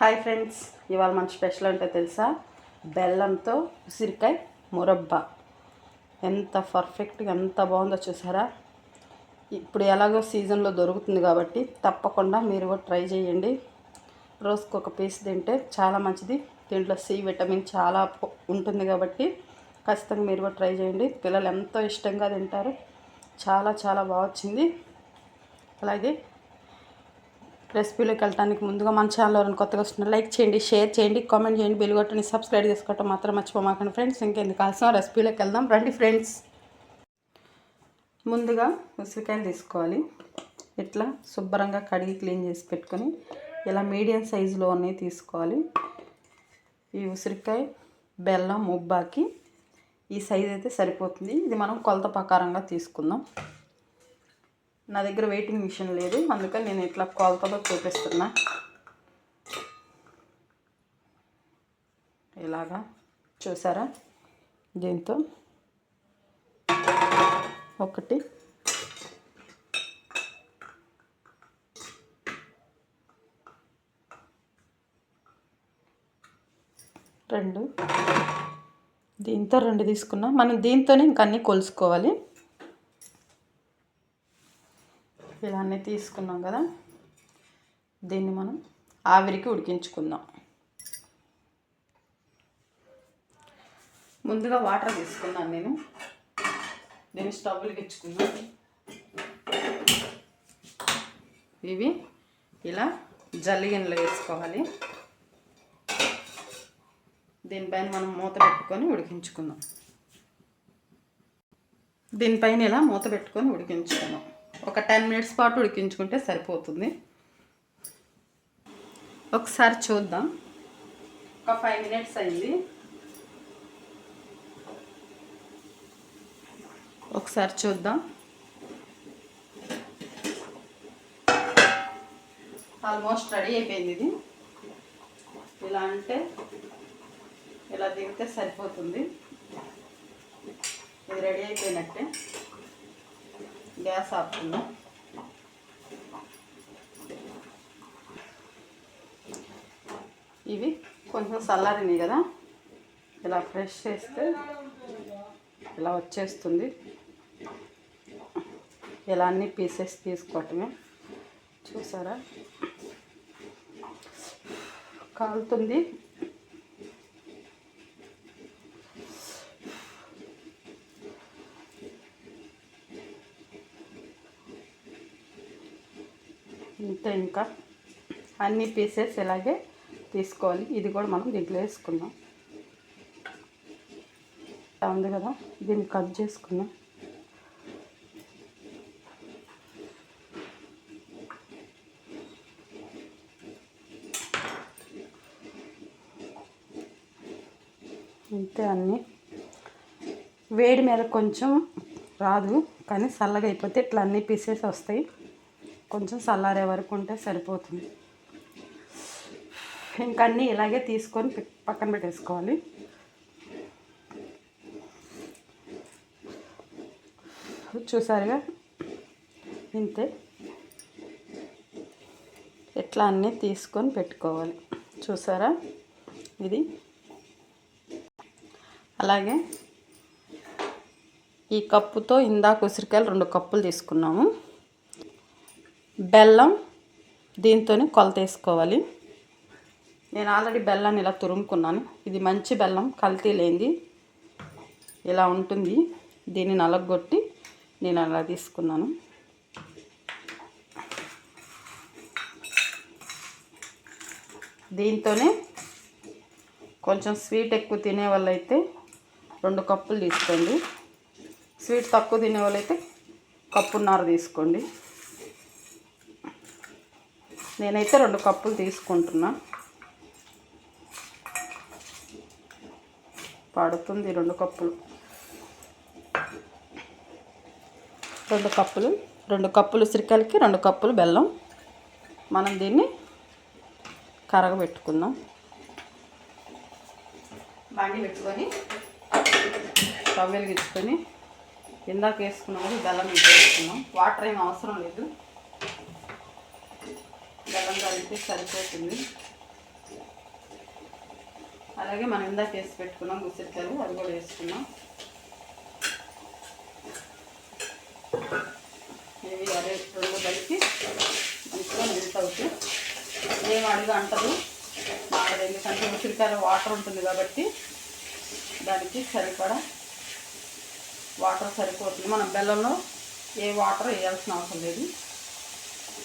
Hi friends ఇవాళ మన special అంటే తెలుసా? బెల్లంతో ఉసిరికాయ మురబ్బా. ఎంత పర్ఫెక్ట్గా ఎంత బాగుందో చూసారా? ఇప్పుడు ఎలాగో సీజన్లో దొరుకుతుంది కాబట్టి తప్పకుండా మీరు కూడా ట్రై చేయండి. రోజుకు ఒక పీస్ తింటే చాలా మంచిది. దీంట్లో సి విటమిన్ చాలా ఉంటుంది కాబట్టి ఖచ్చితంగా మీరు కూడా ట్రై చేయండి. పిల్లలు ఎంతో ఇష్టంగా తింటారు. చాలా చాలా బాగా వచ్చింది. అలాగే రెసిపీలోకి వెళ్ళడానికి ముందుగా మన ఛానల్ ఎవరైనా కొత్తగా వస్తున్నారు లైక్ చేయండి షేర్ చేయండి కామెంట్ చేయండి బెల్ కొట్టండి సబ్స్క్రైబ్ చేసుకోవటం మాత్రం మర్చిపోమాకండి ఫ్రెండ్స్. ఇంకెందుకు కావాల్సిన రెసిపీలోకి వెళ్దాం. రండి ఫ్రెండ్స్. ముందుగా ఉసిరికాయలు తీసుకోవాలి. ఇట్లా శుభ్రంగా కడిగి క్లీన్ చేసి పెట్టుకొని ఇలా మీడియం సైజులో ఉన్నాయి తీసుకోవాలి. ఈ ఉసిరికాయ బెల్లం ఉబ్బాకి ఈ సైజ్ అయితే సరిపోతుంది. ఇది మనం కొలత ప్రకారంగా తీసుకుందాం. నా దగ్గర వెయిటింగ్ మిషన్ లేదు. అందుకని నేను ఇట్లా కొలతలో చూపిస్తున్నా. ఇలాగా. చూసారా? దీంతో ఒకటి. రెండు. దీంతో రెండు తీసుకున్నాం. మనం దీంతోనే ఇంక అన్నీ కొలుసుకోవాలి. ఇలా అన్నీ తీసుకున్నాం కదా దీన్ని మనం ఆవిరికి ఉడికించుకుందాం. ముందుగా వాటర్ తీసుకున్నాను నేను. దీన్ని స్టవ్ వెలిగించుకున్నాను ఇవి ఇలా జల్లిగిన్లో వేసుకోవాలి. దీనిపైన మనం మూత పెట్టుకొని ఉడికించుకుందాం. దీనిపైన ఇలా మూత పెట్టుకొని ఉడికించుకుందాం. ఒక టెన్ మినిట్స్ పాటు ఉడికించుకుంటే సరిపోతుంది. ఒకసారి చూద్దాం. ఒక ఫైవ్ మినిట్స్ అయింది. ఒకసారి చూద్దాం. ఆల్మోస్ట్ రెడీ అయిపోయింది ఇది. ఇలా అంటే ఇలా దిగితే సరిపోతుంది. ఇది రెడీ అయిపోయినట్టే. గ్యాస్ ఆపుకుందాం. ఇవి కొంచెం చల్లారినాయి కదా. ఇలా ఫ్రెష్ చేస్తే ఇలా వచ్చేస్తుంది. ఇలా అన్ని పీసెస్ తీసుకోవటమే. చూసారా? కాలుతుంది. ఇంతే ఇంకా అన్ని పీసెస్ ఇలాగే తీసుకోవాలి. ఇది కూడా మనం దీంట్లో వేసుకుందాం. ఉంది కదా దీన్ని కట్ చేసుకుందాం. అంతే అన్నీ. వేడి మీద కొంచెం రాదు కానీ చల్లగా అయిపోతే ఇట్లా అన్ని పీసెస్ వస్తాయి. కొంచెం చల్లారే వరకు ఉంటే సరిపోతుంది. ఇంకా అన్నీ ఇలాగే తీసుకొని పక్కన పెట్టేసుకోవాలి. చూసారుగా? ఇంతే. ఇట్లా అన్నీ తీసుకొని పెట్టుకోవాలి. చూసారా? ఇది. అలాగే ఈ కప్పుతో ఇందాక ఉసిరికాయలు రెండు కప్పులు తీసుకున్నాము. బెల్లం దీంతోనే కొలత వేసుకోవాలి. నేను ఆల్రెడీ బెల్లాన్ని ఇలా తురుముకున్నాను. ఇది మంచి బెల్లం కల్తీ లేనిది. ఇలా ఉంటుంది. దీన్ని నలగొట్టి నేను అలా తీసుకున్నాను. దీంతోనే కొంచెం స్వీట్ ఎక్కువ తినే వాళ్ళైతే రెండు కప్పులు తీసుకోండి. స్వీట్ తక్కువ తినే వాళ్ళైతే కప్పున్నర తీసుకోండి. నేనైతే రెండు కప్పులు తీసుకుంటున్నా. పడుతుంది రెండు కప్పులు. రెండు కప్పులు రెండు కప్పులు ఉసిరికాయలకి రెండు కప్పులు బెల్లం. మనం దీన్ని కరగబెట్టుకుందాం. బండి పెట్టుకొని స్టవ్ వెలిగించుకొని ఇందాక వేసుకున్నాము బెల్లం వేసుకున్నాం. వాటర్ ఏం అవసరం లేదు. బెల్లం కలిపితే సరిపోతుంది. అలాగే మనం ఇందాక వేసి పెట్టుకున్నాం ఉసిరికాయలు అది కూడా వేసుకున్నాం. ఇవి అదే రెండు కలిపి మంచిగా మిల్క్ అవుతాయి ఏం అడుగు అంటదు. మాడదు ఎందుకంటే ఉసిరికాయలో వాటర్ ఉంటుంది కాబట్టి దానికి సరిపడా వాటర్ సరిపోతుంది. మనం బెల్లంలో ఏ వాటర్ వేయాల్సిన అవసరం లేదు.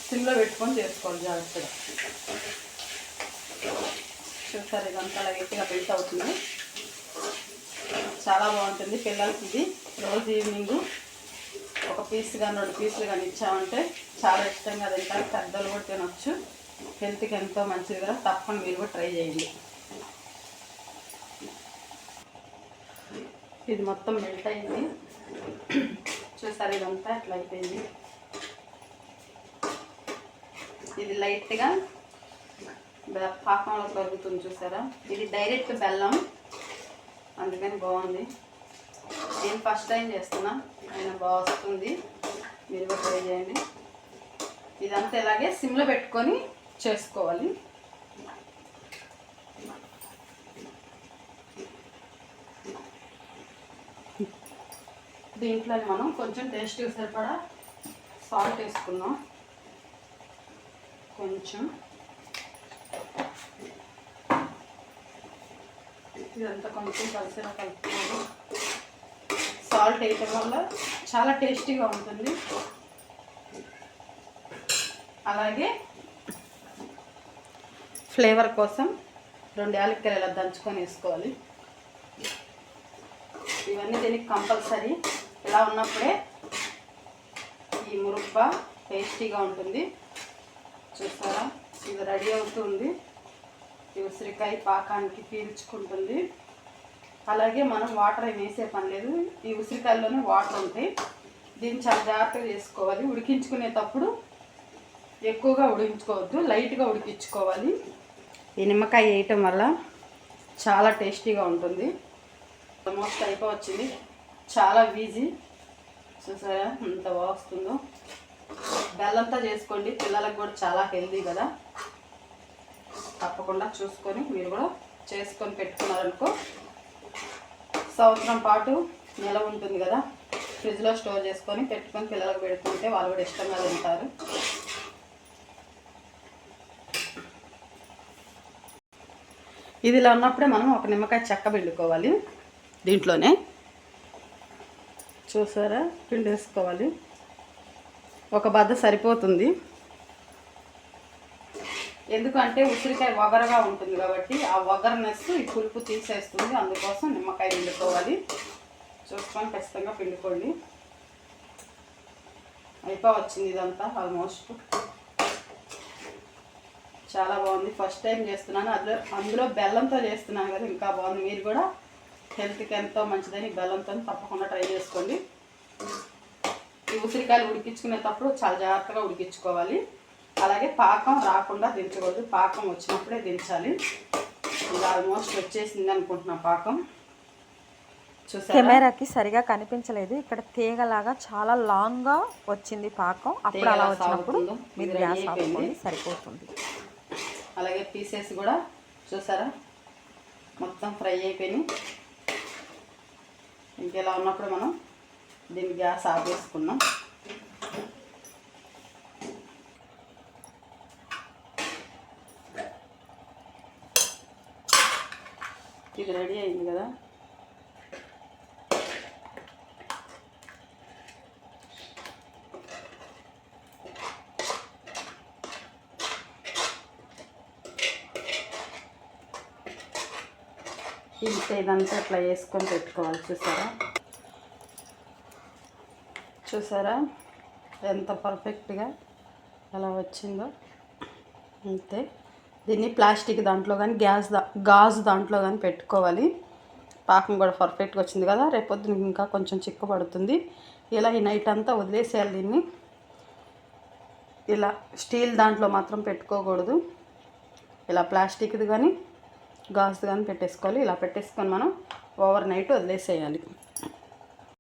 సిమ్లో పెట్టుకొని చేసుకోవాలి జాగ్రత్తగా. చూస్తారు ఇదంతా లైట్గా పెళ్ట్ అవుతుంది. చాలా బాగుంటుంది పిల్లలకి ఇది. రోజు ఈవినింగ్ ఒక పీస్ కానీ రెండు పీసులు కానీ ఇచ్చామంటే చాలా ఇష్టంగా తింటారు. పెద్దలు కూడా తినొచ్చు. హెల్త్కి ఎంతో మంచిది కదా. తప్పకుండా మీరు కూడా ట్రై చేయండి. ఇది మొత్తం మెల్ట్ అయింది. చూసారు ఇదంతా ఇట్లా అయిపోయింది? ఇది లైట్గా పాకంలో కలుగుతుంది చూసారా? ఇది డైరెక్ట్ బెల్లం. అందుకని బాగుంది. నేను ఫస్ట్ టైం చేస్తున్నా. అయినా బాగా వస్తుంది. మీరు కూడా ట్రై చేయండి. ఇదంతా ఇలాగే సిమ్లో పెట్టుకొని చేసుకోవాలి. దీంట్లో మనం కొంచెం టేస్ట్ సరిపడా సాల్ట్ వేసుకున్నాం కొంచెం. ఇదంతా కొంచెం కలిసేలా కలుపుకోవాలి. సాల్ట్ వేయటం వల్ల చాలా టేస్టీగా ఉంటుంది. అలాగే ఫ్లేవర్ కోసం రెండు యాలక్కాయలు ఇలా దంచుకొని వేసుకోవాలి. ఇవన్నీ దీనికి కంపల్సరీ. ఇలా ఉన్నప్పుడే ఈ మురుబ్బ టేస్టీగా ఉంటుంది. చూస్తారా ఇది రెడీ అవుతుంది. ఈ ఉసిరికాయ పాకానికి పీల్చుకుంటుంది. అలాగే మనం వాటర్ ఏం వేసే పని లేదు. ఈ ఉసిరికాయల్లోనే వాటర్ ఉంటాయి. దీన్ని చాలా జాగ్రత్తగా చేసుకోవాలి ఉడికించుకునేటప్పుడు ఎక్కువగా ఉడికించుకోవద్దు. లైట్గా ఉడికించుకోవాలి. ఈ నిమ్మకాయ వేయటం వల్ల చాలా టేస్టీగా ఉంటుంది. ఆల్మోస్ట్ అయిపోవచ్చింది. చాలా ఈజీ. చూసారా? ఎంత బాగా వస్తుందో. బెల్లంతో చేసుకోండి. పిల్లలకు కూడా చాలా హెల్దీ కదా. తప్పకుండా చూసుకొని మీరు కూడా చేసుకొని పెట్టుకున్నారనుకో సంవత్సరం పాటు నిలవ ఉంటుంది కదా. ఫ్రిడ్జ్లో స్టోర్ చేసుకొని పెట్టుకొని పిల్లలకు పెడుతుంటే వాళ్ళు కూడా ఇష్టంగా తింటారు. ఇది ఇలా ఉన్నప్పుడే మనం ఒక నిమ్మకాయ చెక్క పిండుకోవాలి దీంట్లోనే. చూసారా? పిండి వేసుకోవాలి ఒక బద్ద సరిపోతుంది. ఎందుకంటే ఉసిరికాయ వగరగా ఉంటుంది కాబట్టి ఆ వగరనెస్ ఈ పులుపు తీసేస్తుంది. అందుకోసం నిమ్మకాయ పిండుకోవాలి. చూసుకొని ఖచ్చితంగా పిండుకోండి. అయిపోవచ్చింది ఇదంతా ఆల్మోస్ట్ చాలా బాగుంది. ఫస్ట్ టైం చేస్తున్నాను. అందులో అందులో బెల్లంతో చేస్తున్నాను కదా ఇంకా బాగుంది. మీరు కూడా హెల్త్కి ఎంతో మంచిదని బెల్లంతో తప్పకుండా ట్రై చేసుకోండి. ఈ ఉసిరికాయలు ఉడికించుకునేటప్పుడు చాలా జాగ్రత్తగా ఉడికించుకోవాలి. అలాగే పాకం రాకుండా దించకూడదు. పాకం వచ్చినప్పుడే దించాలి. ఇది ఆల్మోస్ట్ వచ్చేసింది అనుకుంటున్నా పాకం. కెమెరాకి సరిగా కనిపించలేదు. ఇక్కడ తీగలాగా చాలా లాంగ్గా వచ్చింది పాకం. అప్పుడు అలా వచ్చినప్పుడు మీరు గ్యాస్. ఆపుకోండి సరిపోతుంది. అలాగే పీసెస్ కూడా చూసారా? మొత్తం ఫ్రై అయిపోయినాయి. ఇంకెలా ఉన్నప్పుడు మనం దీన్ని గ్యాస్ ఆఫ్ చేసుకున్నాం. ఇది రెడీ అయింది కదా? ఇంత ఇదంతా ఇట్లా వేసుకొని పెట్టుకోవాలి చూసారా? చూసారా? ఎంత పర్ఫెక్ట్గా ఎలా వచ్చిందో. అంతే. దీన్ని ప్లాస్టిక్ దాంట్లో కానీ గ్యాస్ దా గాజు దాంట్లో కానీ పెట్టుకోవాలి. పాకం కూడా పర్ఫెక్ట్గా వచ్చింది కదా రేపొద్దున ఇంకా కొంచెం చిక్కు పడుతుంది ఇలా ఈ నైట్ అంతా వదిలేసేయాలి దీన్ని. ఇలా స్టీల్ దాంట్లో మాత్రం పెట్టుకోకూడదు. ఇలా ప్లాస్టిక్ది కానీ గాజుది కానీ పెట్టేసుకోవాలి. ఇలా పెట్టేసుకొని మనం ఓవర్ నైట్ వదిలేసేయాలి.